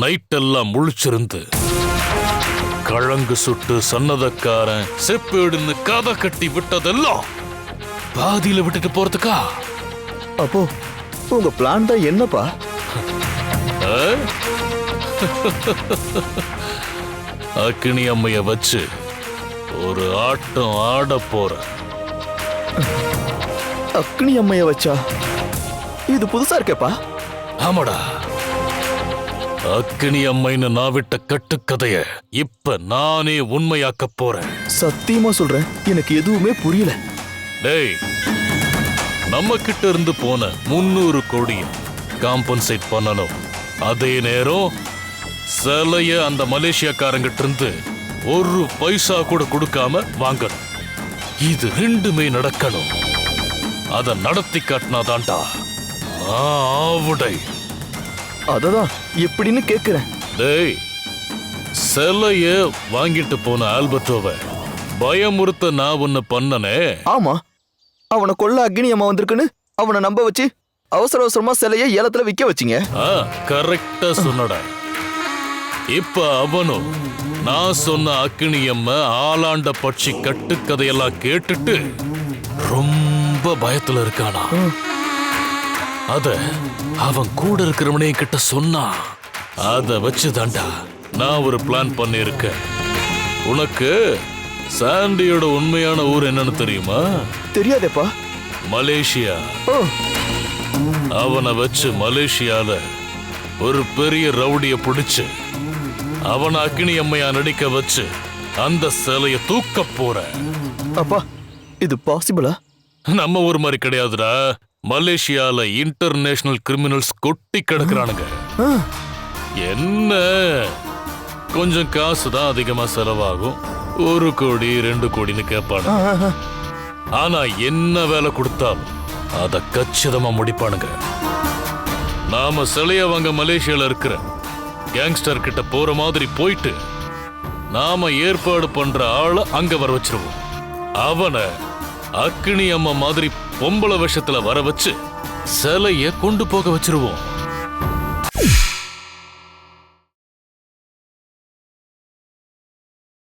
நைட்டெல்லாம் முழிச்சிருந்து கழங்கு சுட்டு சன்னதக்காரன் செப்பேடுன்னு கதை கட்டி விட்டதெல்லாம் பாதியில விட்டுட்டு போறதுக்கா? அப்போ உங்க பிளான் தான் என்னப்பா? ஆ? அக்கினி அம்மைய வச்சு ஒரு ஆட்டம் ஆட போற அக்னி அம்மைய வச்சா? இது புதுசா இருக்கேப்பா. ஆமாடா. அக்கினி அம்மைன்னு நான் விட்ட கட்டுக்கதைய இப்ப நானே உண்மையாக்க போறேன். சத்தியமா சொல்றேன். எனக்கு எதுவுமே புரியல. டேய் நம்ம கிட்ட இருந்து போன முன்னூறு கோடி காம்பன்சேட் பண்ணணும். அதே நேரம் சிலைய அந்த மலேசியாக்காரங்கிட்ட இருந்து ஒரு பைசா கூட கொடுக்காம வாங்கணும். இது ரெண்டுமே நடக்கணும். அத நடத்தி காட்டினாதான்டா. ஆவுடை. அததான் எப்படின்னு கேக்குறேன் டேய் சிலைய வாங்கிட்டு போன ஆல்பர்டோவை பயமுறுத்த நான் ஒன்னு பண்ணனே. ஆமா அவனை கொல்ல அக்னி அம்மா வந்திருக்குன்னு அவனை நம்ப வச்சு அவசர அவசரமா சிலைய ஏலத்துல விக்க வச்சீங்க. ஆ கரெக்டா சொன்னடா. இப்ப அவனும் நான் சொன்ன அக்கினியம்ம ஆலாண்ட பட்சி கட்டுக்கதையெல்லாம் கேட்டுட்டு ரொம்ப பயத்துல இருக்கானா. அத அவன் கூட இருக்கிறவனே கிட்ட சொன்னா அத வச்சுதான்டா நான் ஒரு பிளான் பண்ணியிருக்கேன். உனக்கு சாண்டியோட உண்மையான ஊர் என்னன்னு தெரியுமா? தெரியாதேப்பா. மலேசியா. அவனை வச்சு மலேசியால ஒரு பெரிய ரவுடிய பிடிச்சு அவனை அக்னி அம்மையா நடிக்க வச்சு அந்த சிலைய தூக்க போற. அப்பா இது பாசிபிளா நம்ம ஊர் மாதிரி கிடையாதுடா. மலேசியால இன்டர்நேஷனல் கிரிமினல்ஸ் கொட்டி கிடக்குறானுங்க. என்ன? கொஞ்சம் காசு தான் அதிகமா செலவாகும். ஒரு கோடி ரெண்டு கோடின்னு கேட்பானு. ஆனா என்ன வேலை கொடுத்தாலும் அத கச்சிதமா முடிப்பானுங்க. நாம சிலைய வாங்க மலேசியால இருக்கிற கேங்ஸ்டர் கிட்ட போற மாதிரி போயிட்டு நாம ஏற்பாடு பண்ற ஆள அங்க வர வச்சிருவோம். அவனை அக்கினி அம்மா மாதிரி பொம்பளை வருஷத்துல வர வச்சு சிலைய கொண்டு போக வச்சிருவோம்.